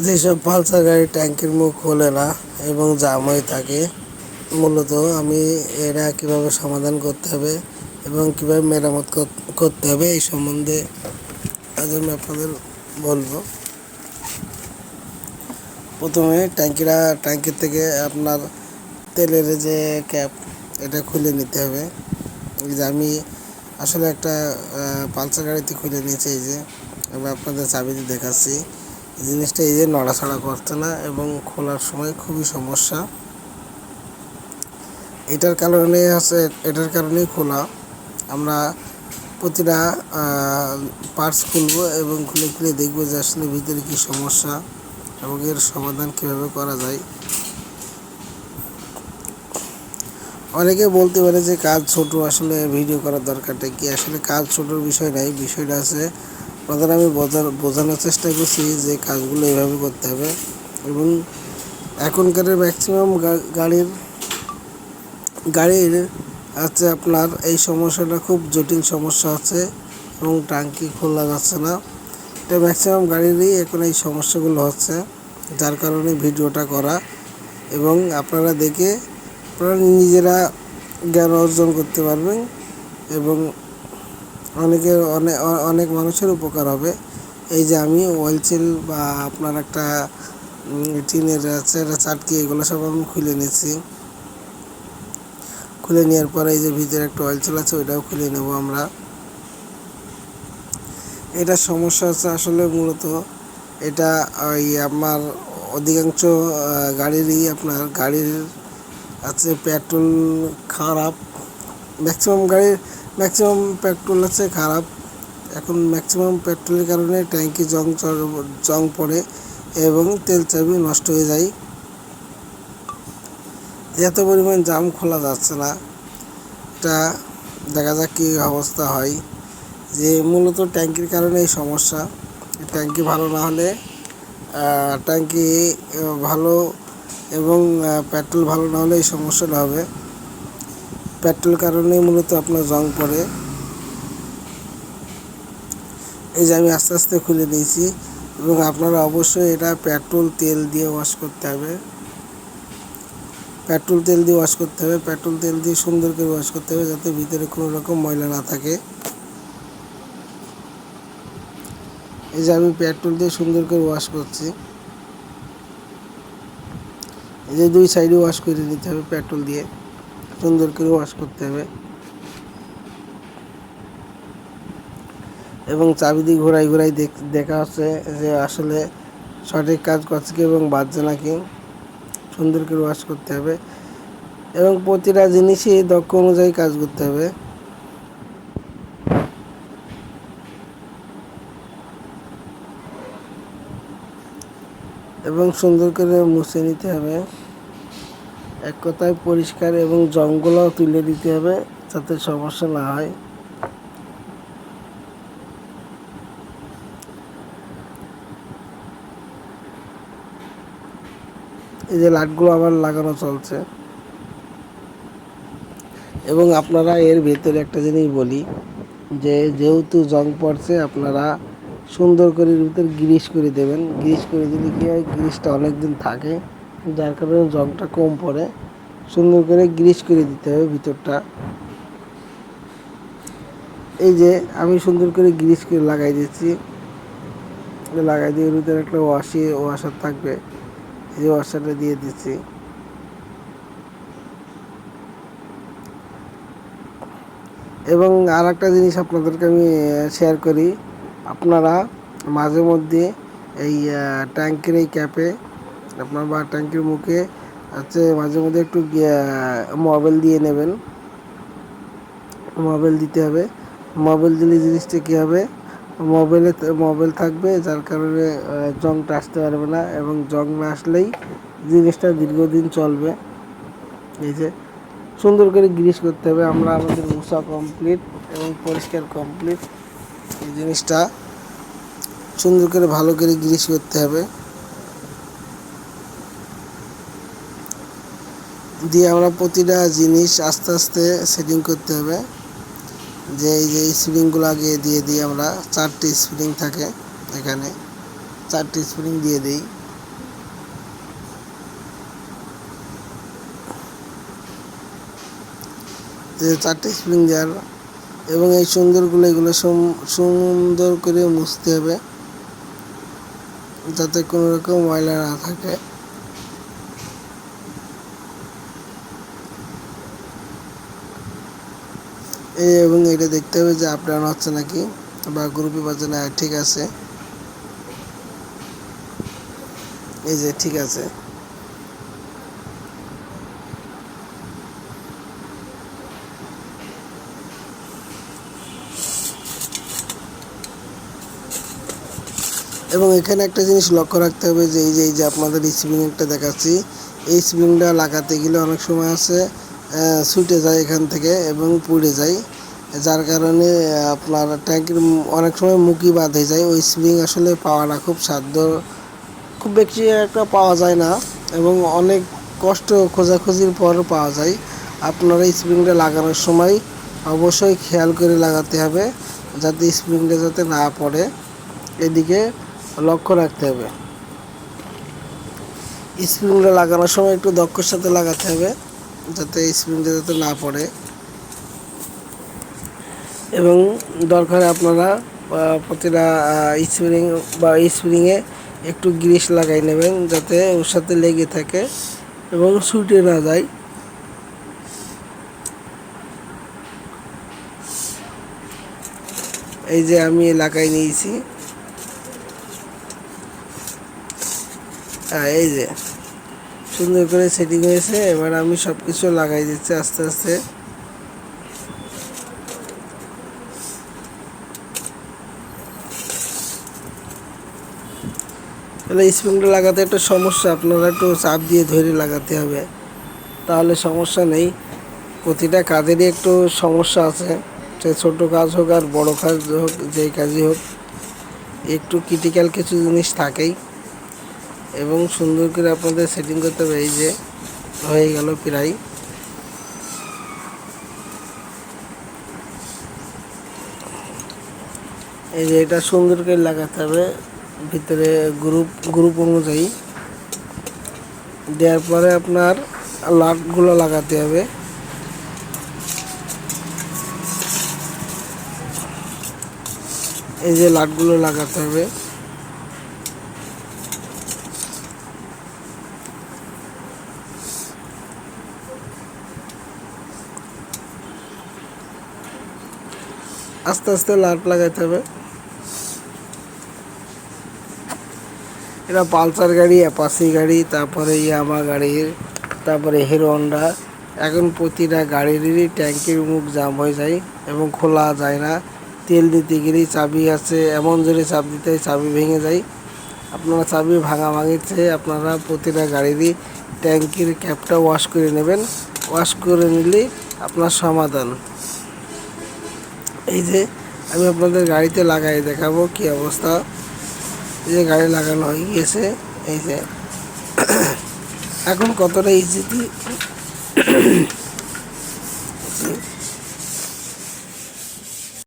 যেসব পালসার গাড়ির ট্যাঙ্কির মুখ খোলে না এবং জাম হয়ে থাকে, মূলত আমি এরা কীভাবে সমাধান করতে হবে এবং কীভাবে মেরামত করতে হবে এই সম্বন্ধে আজ আমি আপনাদের বলব। প্রথমে ট্যাঙ্কিরা, ট্যাঙ্কির থেকে আপনার তেলের যে ক্যাপ, এটা খুলে নিতে হবে। যে আমি আসলে একটা পালসার গাড়িতে খুলে নিয়েছি, এই যে আমি আপনাদের চাবিতে দেখাচ্ছি। জিনিসটা এই যে নড়াচড়া করছে না এবং খোলার সময় খুবই সমস্যা। এটার কারণে আছে এটার কারণেই খোলা। আমরা প্রতিটা পার্টস খুলবো এবং খুলে খুলে দেখব যে আসলে ভিতরে কী সমস্যা এবং এর সমাধান কীভাবে করা যায়। অনেকে বলতে পারে যে কাজ ছোট, আসলে ভিডিও করার দরকারটা কি? আসলে কাজ ছোটোর বিষয় নাই, বিষয়টা আছে প্রধান আমি বোঝানোর চেষ্টা করছি যে কাজগুলো এভাবে করতে হবে এবং এখনকার ম্যাক্সিমাম গাড়ির গাড়ির আছে আপনার এই সমস্যাটা খুব জটিল সমস্যা আছে এবং টাঙ্কি খোলা যাচ্ছে না। এটা ম্যাক্সিমাম গাড়িরই এখন এই সমস্যাগুলো হচ্ছে, যার কারণে ভিডিওটা করা এবং আপনারা দেখে আপনারা নিজেরা জ্ঞান অর্জন করতে পারবেন এবং অনেকের অনেক অনেক মানুষের উপকার হবে। এই যে আমি অয়েল চেল বা আপনার একটা টিনের একটা চাটকি, এগুলো সব আমি খুলে নিয়েছি। খুলে নেওয়ার পরে এই যে ভিতরে একটা অয়েল চেল আছে, ওইটাও খুলে নেব আমরা। এটা সমস্যা আছে আসলে মূলত এটা ওই আমার অধিকাংশ গাড়িরই আপনার গাড়ির আছে পেট্রোল খারাপ। ম্যাক্সিমাম গাড়ির ম্যাক্সিমাম পেট্রোল আছে, খারাপ। এখন ম্যাক্সিমাম পেট্রোলের কারণে ট্যাঙ্কি জং জং পড়ে এবং তেল চাবি নষ্ট হয়ে যায়। এত পরিমাণ জাম খোলা যাচ্ছে না। এটা দেখা যাক কী অবস্থা হয়। যে মূলত ট্যাঙ্কির কারণে এই সমস্যা। ট্যাঙ্কি ভালো না হলে ট্যাঙ্কি ভালো এবং পেট্রোল ভালো না হলে এই সমস্যাটা হবে। পেট্রোল কারণেই মূলত আপনার জং পড়ে। এই যে আমি আস্তে আস্তে খুলে নিয়েছি এবং আপনারা অবশ্যই এটা পেট্রোল তেল দিয়ে ওয়াশ করতে হবে। পেট্রোল তেল দিয়ে ওয়াশ করতে হবে, পেট্রোল তেল দিয়ে সুন্দর করে ওয়াশ করতে হবে যাতে ভিতরে কোনো রকম ময়লা না থাকে। এই যে আমি পেট্রোল দিয়ে সুন্দর করে ওয়াশ করছি। এই যে দুই সাইডে ওয়াশ করে নিতে হবে পেট্রোল দিয়ে। সুন্দর করে ওয়াশ করতে হবে। এবং চাবি দিয়ে ঘোরাই ঘোরাই দেখ- হচ্ছে যে আসলে সঠিক কাজ করছে কি এবং বাজছে নাকি। সুন্দর করে ওয়াশ করতে হবে। এবং প্রতিটা জিনিসই দক্ষ অনুযায়ী কাজ করতে হবে। এবং সুন্দর করে মুছে নিতে হবে। এক কথায় পরিষ্কার এবং জঙ্গলও তুলে দিতে হবে যাতে সমস্যা না হয়। এই যে লাইটগুলো আবার লাগানো চলছে। এবং আপনারা এর ভেতরে একটা জিনিস বলি, যে যেহেতু জং পড়ছে, আপনারা সুন্দর করে ভিতরে গ্রিস করে দেবেন। গ্রিস করে দিলে কী হয়? গ্রিসটা অনেক দিন থাকে। যার কারণে জংটা কম পড়ে। সুন্দর করে গ্রিস করে দিতে হবে ভিতরটা। এই যে আমি সুন্দর করে গ্রিস করে লাগাই দিচ্ছি লাগাই দিয়ে ভিতরে একটা ওয়াশি, ওয়াশার থাকবে। এই যে ওয়াশারটা দিয়ে দিচ্ছি এবং আর একটা জিনিস আপনাদেরকে আমি শেয়ার করি। আপনারা মাঝে মধ্যে এই ট্যাঙ্কের এই ক্যাপে আপনার বা ট্যাঙ্কের মুখে হচ্ছে মাঝে মধ্যে একটু মোবাইল দিয়ে নেবেন। মোবাইল দিতে হবে। মোবাইল দিলে জিনিসটা কী হবে? মোবাইলে মোবাইল থাকবে, যার কারণে জংটা আসতে পারবে না এবং জং না আসলেই জিনিসটা দীর্ঘদিন চলবে। এই যে, সুন্দর করে গ্রিস করতে হবে। আমরা আমাদের মুসা কমপ্লিট এবং পরিষ্কার কমপ্লিট এই জিনিসটা। সুন্দর করে ভালো করে গ্রিস করতে হবে। দিয়ে আমরা প্রতিটা জিনিস আস্তে আস্তে সেটিং করতে হবে। যে এই যে স্প্রিংগুলো আগে দিয়ে দিই আমরা, চারটি স্প্রিং থাকে এখানে, চারটি স্প্রিং দিয়ে দিই। চারটি স্প্রিং দেওয়ার, এবং এই সুন্দরগুলো এগুলো সুন্দর করে মুছতে হবে, যাতে কোনো রকম ময়লা না থাকে। এবং এটা দেখতে হবে যে আপ ডাউন হচ্ছে নাকি বা গ্রুপে বাজে না ঠিক আছে। এই যে, ঠিক আছে। এবং এখানে একটা জিনিস লক্ষ্য রাখতে হবে যে, এই যে এই যে আপনাদের স্প্রিংটা দেখাচ্ছি, এই স্প্রিংটা লাগাতে গেলে অনেক সময় আছে ছুটে যায় এখান থেকে এবং পুড়ে যায়। যার কারণে আপনার ট্যাঙ্কের অনেক সময় মুখি বাঁধে যায়। ওই স্প্রিং আসলে পাওয়াটা খুব সাধ্য। খুব বেশি একটা পাওয়া যায় না এবং অনেক কষ্ট খোঁজাখুঁজির পর পাওয়া যায়। আপনারা এই স্প্রিংটা লাগানোর সময় অবশ্যই খেয়াল করে লাগাতে হবে, যাতে স্প্রিংটা যাতে না পড়ে। এদিকে লক্ষ্য রাখতে হবে। স্প্রিংটা লাগানোর সময় একটু দক্ষর সাথে লাগাতে হবে, যাতে স্প্রিংটা যাতে না পড়ে। এবং দরকারে আপনারা প্রতিটা স্প্রিং বা স্প্রিংয়ে একটু গ্রিস লাগাই নেবেন যাতে ওর সাথে লেগে থাকে এবং ছুটে না যায়। এই যে আমি লাগাই নিয়েছি। এই যে, সুন্দর করে সেটিং হয়েছে, এবার আমি সব কিছু লাগাই দিচ্ছি আস্তে আস্তে। তাহলে স্প্রিংটা লাগাতে একটা সমস্যা, আপনারা একটু চাপ দিয়ে ধরে লাগাতে হবে। তাহলে সমস্যা নেই। প্রতিটা কাজেরই একটু সমস্যা আছে। সে ছোটো কাজ হোক আর বড় কাজ হোক, যেই কাজই হোক, একটু ক্রিটিক্যাল কিছু জিনিস থাকেই। এবং সুন্দর করে আপনাদের সেটিং করতে হবে, এই যে হয়ে গেল প্রায়। এই যে এটা সুন্দর করে লাগাতে হবে। ভিতরে গ্রুপ গ্রুপ অনুযায়ী। দেওয়ার পরে আপনার লাটগুলো লাগাতে হবে। এই যে লাটগুলো লাগাতে হবে। আস্তে আস্তে লাট লাগাতে হবে। এটা পালসার গাড়ি অ্যাপাসি গাড়ি, তারপরে ইয়ামা গাড়ির, তারপরে হিরো হন্ডা এখন প্রতিটা গাড়িরই ট্যাঙ্কির মুখ জাম হয়ে যায় এবং খোলা যায় না। তেল দিতে গেলেই চাবি আছে এমন জোরে চাপ দিতে চাবি ভেঙে যায়। আপনারা চাবি ভাঙা ভাঙিতে আপনারা প্রতিটা গাড়িরই ট্যাঙ্কির ক্যাপটা ওয়াশ করে নেবেন। ওয়াশ করে নিলেই আপনার সমাধান। এই যে আমি আপনাদের গাড়িতে লাগাই দেখাবো কি অবস্থা। যে গাড়ি লাগানো হয়ে গিয়েছে এই যে। এখন কতটা ইজিতে